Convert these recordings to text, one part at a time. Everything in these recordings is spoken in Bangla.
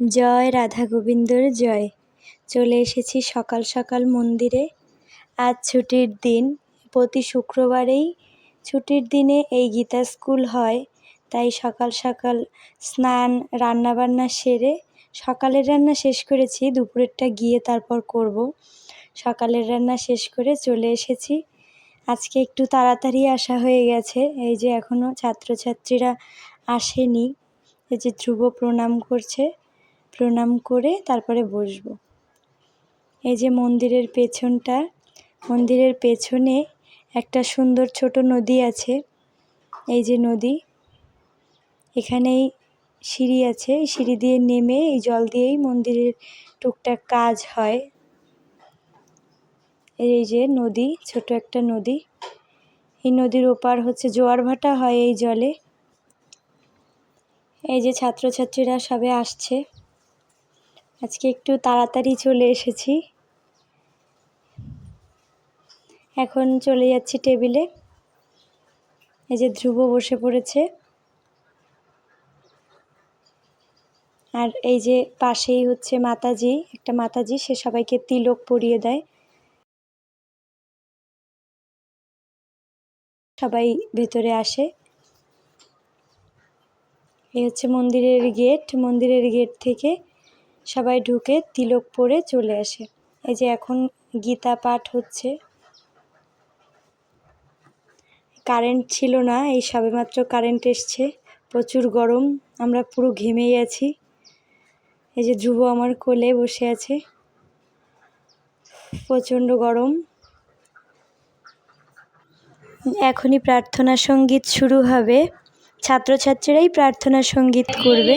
জয় রাধা গোবিন্দর জয়। চলে এসেছি সকাল সকাল মন্দিরে। আজ ছুটির দিন, প্রতি শুক্রবারেই ছুটির দিনে এই গীতা স্কুল হয়। তাই সকাল সকাল স্নান, রান্নাবান্না সেরে সকালের রান্না শেষ করেছি, দুপুরেরটা গিয়ে তারপর করব। সকালের রান্না শেষ করে চলে এসেছি। আজকে একটু তাড়াতাড়ি আসা হয়ে গেছে। এই যে এখনও ছাত্রছাত্রীরা আসেনি। এই যে ধ্রুব প্রণাম করছে। প্রণাম করে তারপরে বসবো। এই যে মন্দিরের পেছনটা, মন্দিরের পেছনে একটা সুন্দর ছোট নদী আছে। এই যে নদী, এখানেই সিঁড়ি আছে। এই সিঁড়ি দিয়ে নেমে এই জল দিয়েই মন্দিরের টুকটাক কাজ হয়। এই যে নদী, ছোট একটা নদী। এই নদীর ওপার হচ্ছে জোয়ার ভাটা হয় এই জলে। এই যে ছাত্রছাত্রীরা সবে আসছে। আজকে একটু তাড়াতাড়ি চলে এসেছি। এখন চলে যাচ্ছি টেবিলে। এই যে ধ্রুব বসে পড়েছে। আর এই যে পাশেই হচ্ছে মাতাজি, একটা মাতাজি, সে সবাইকে তিলক পরিয়ে দেয়। সবাই ভেতরে আসে। এই হচ্ছে মন্দিরের গেট। মন্দিরের গেট থেকে সবাই ঢুকে তিলক পরে চলে আসে। এই যে এখন গীতা পাঠ হচ্ছে। কারেন্ট ছিল না, এই সবেমাত্র কারেন্ট এসছে। প্রচুর গরম, আমরা পুরো ঘেমে গেছি এই যে ধ্রুব আমার কোলে বসে আছে। প্রচণ্ড গরম। এখনই প্রার্থনা সংগীত শুরু হবে। ছাত্রছাত্রীরাই প্রার্থনা সংগীত করবে।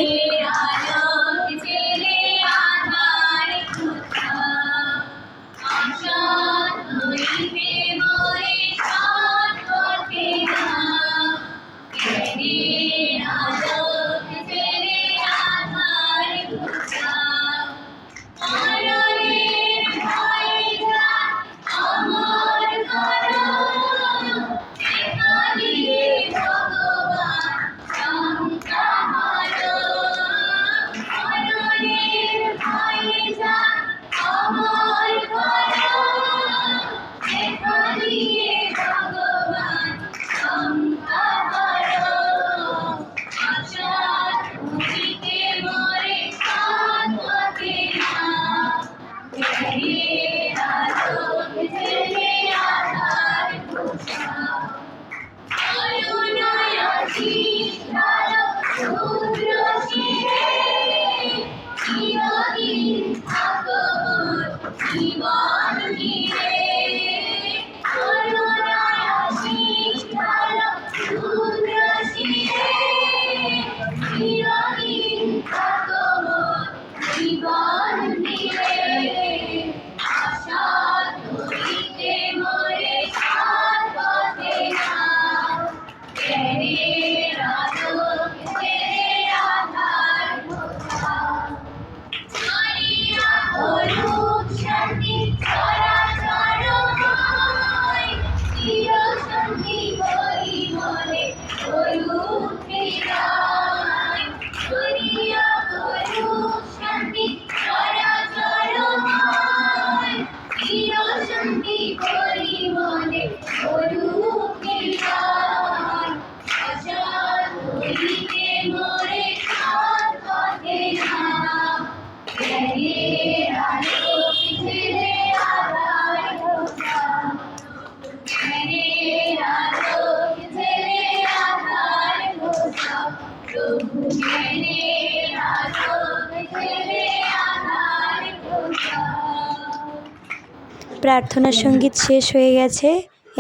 প্রার্থনা সংগীত শেষ হয়ে গেছে।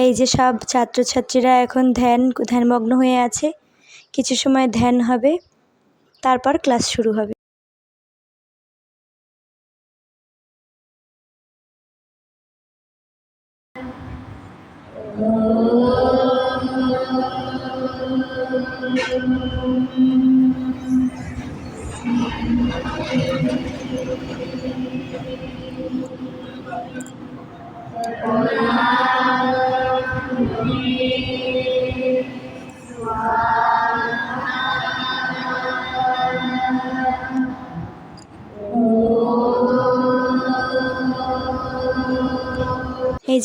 এই যে সব ছাত্রছাত্রীরা এখন ধ্যান, ধ্যানমগ্ন হয়ে আছে। কিছু সময় ধ্যান হবে, তারপর ক্লাস শুরু হবে। Thank you.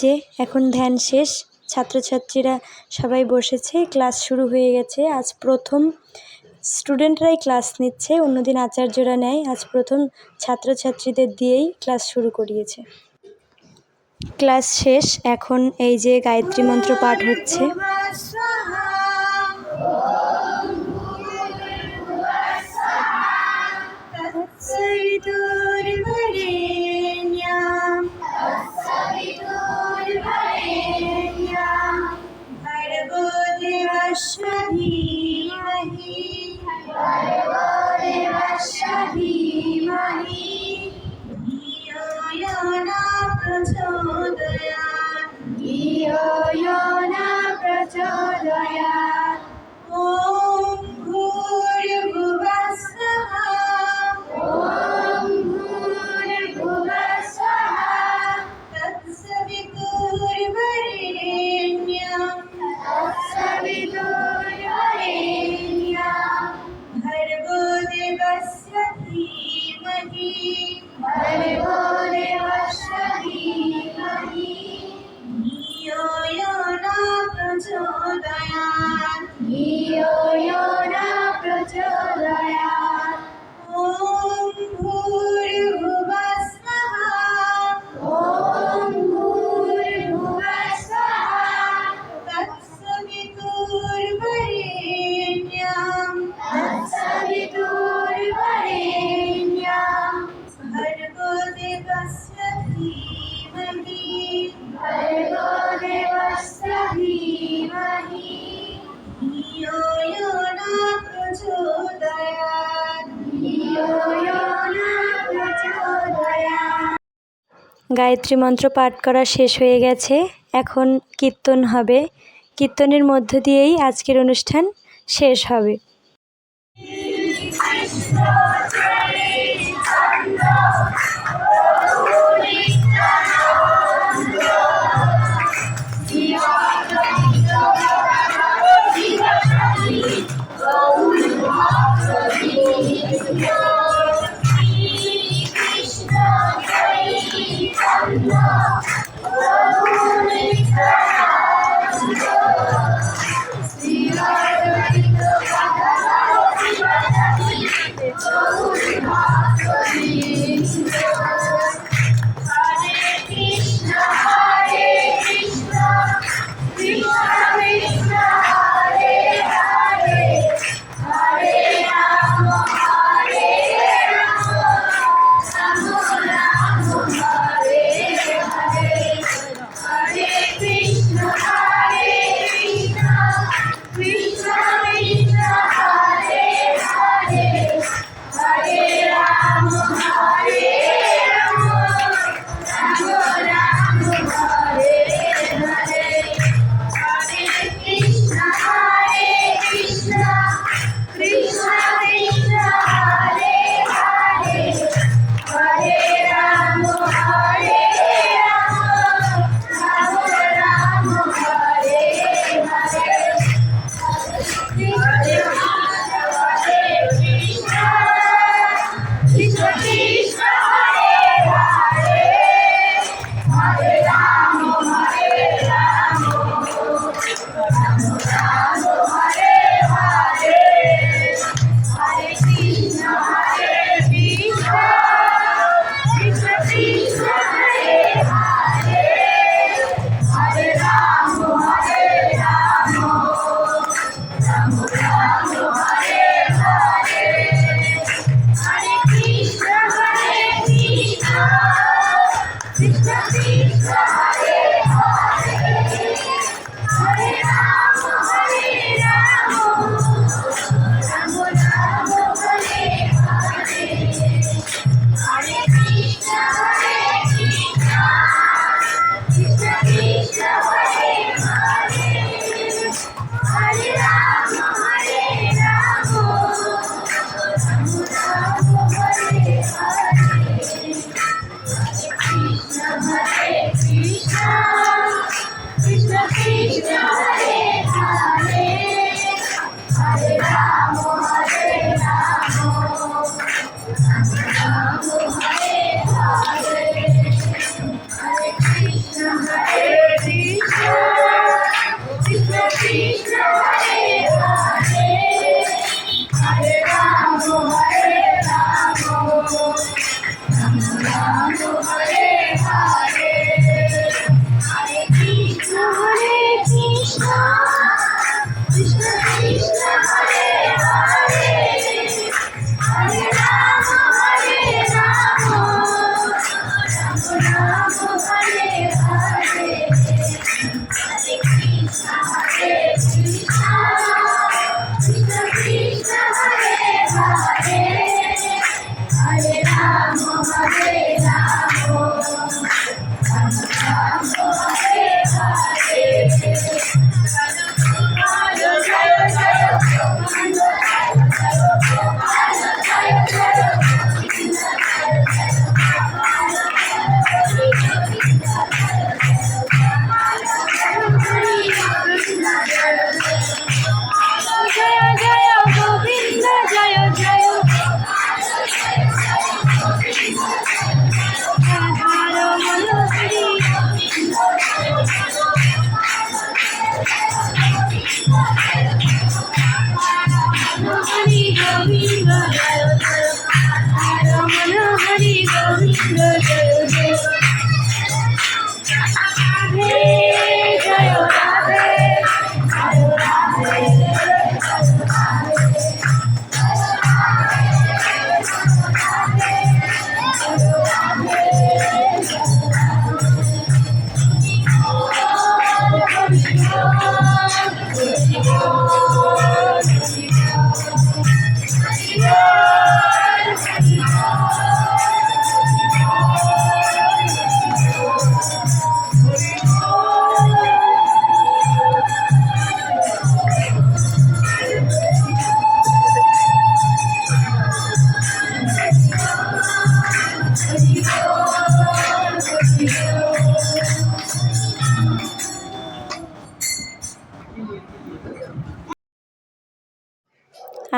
যে এখন ধ্যান শেষ, ছাত্রছাত্রীরা সবাই বসেছে, ক্লাস শুরু হয়ে গেছে। আজ প্রথম স্টুডেন্টরাই ক্লাস নিচ্ছে, অন্যদিন আচার্যরা নেয়। আজ প্রথম ছাত্রছাত্রীদের দিয়েই ক্লাস শুরু করিয়েছে। ক্লাস শেষ, এখন এই যে গায়ত্রী মন্ত্র পাঠ হচ্ছে। গায়ত্রী মন্ত্র পাঠ করা শেষ হয়ে গেছে। এখন কীর্তন হবে। কীর্তনের মধ্য দিয়েই আজকের অনুষ্ঠান শেষ হবে।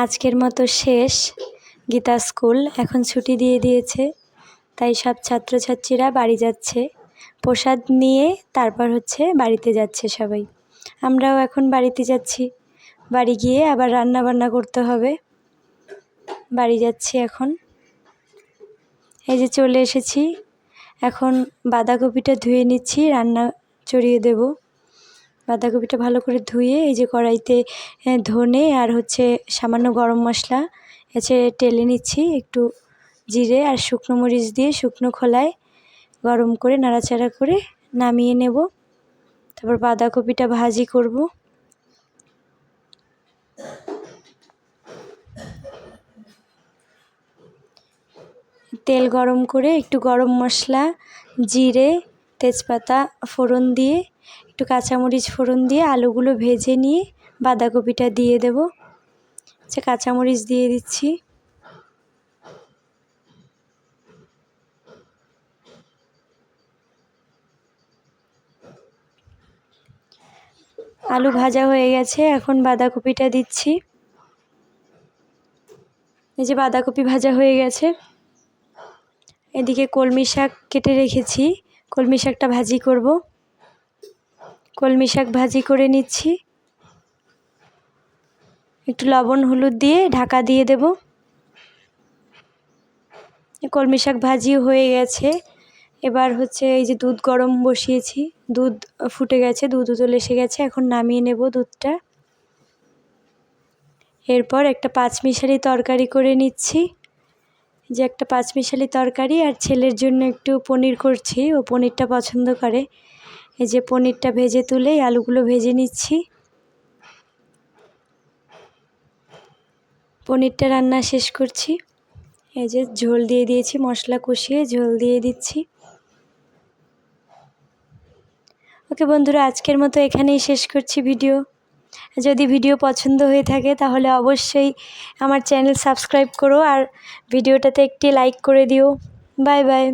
আজকের মতো শেষ। গীতা স্কুল এখন ছুটি দিয়ে দিয়েছে, তাই সব ছাত্রছাত্রীরা বাড়ি যাচ্ছে। প্রসাদ নিয়ে তারপর হচ্ছে বাড়িতে যাচ্ছে সবাই। আমরাও এখন বাড়িতে যাচ্ছি। বাড়ি গিয়ে আবার রান্না বান্না করতে হবে। বাড়ি যাচ্ছি এখন। এই যে চলে এসেছি। এখন বাঁধাকপিটা ধুয়ে নিচ্ছি, রান্না চড়িয়ে দেব। বাঁধাকপিটা ভালো করে ধুয়ে এই যে কড়াইতে ধনে আর হচ্ছে সামান্য গরম মশলা এসে টেলে নিচ্ছি একটু জিরে আর শুকনো মরিচ দিয়ে শুকনো খোলায় গরম করে নাড়াচাড়া করে নামিয়ে নেব। তারপর বাঁধাকপিটা ভাজি করব। তেল গরম করে একটু গরম মশলা, জিরে, তেজপাতা, ফোড়ন দিয়ে একটু কাঁচামরিচ ফোড়ন দিয়ে আলুগুলো ভেজে নিয়ে বাঁধাকপিটা দিয়ে দেব। আচ্ছা কাঁচামরিচ দিয়ে দিচ্ছি। আলু ভাজা হয়ে গেছে, এখন বাঁধাকপিটা দিচ্ছি। এই যে বাঁধাকপি ভাজা হয়ে গেছে। এদিকে কলমি শাক কেটে রেখেছি। কলমি শাকটা ভাজি করব। কলমি শাক ভাজি করে নিচ্ছি। একটু লবণ, হলুদ দিয়ে ঢাকা দিয়ে দেব। কলমি শাক ভাজিও হয়ে গেছে। এবার হচ্ছে এই যে দুধ গরম বসিয়েছি। দুধ ফুটে গেছে, দুধ উতল এসে গেছে। এখন নামিয়ে নেব দুধটা। এরপর একটা পাঁচমিশালি তরকারি করে নিচ্ছি। যে একটা পাঁচমিশালি তরকারি আর ছেলের জন্য একটু পনির করছি। ও পনিরটা পছন্দ করে। এই যে পনিরটা ভেজে তুলে আলুগুলো ভেজে নিচ্ছি। পনিরটা রান্না শেষ করছি। এই যে ঝোল দিয়ে দিয়েছি, মশলা কষিয়ে ঝোল দিয়ে দিচ্ছি। ওকে বন্ধুরা, আজকের মতো এখানেই শেষ করছি ভিডিও। যদি ভিডিও পছন্দ হয়ে থাকে তাহলে অবশ্যই আমার চ্যানেল সাবস্ক্রাইব করো আর ভিডিওটাতে একটি লাইক করে দিও। Bye bye.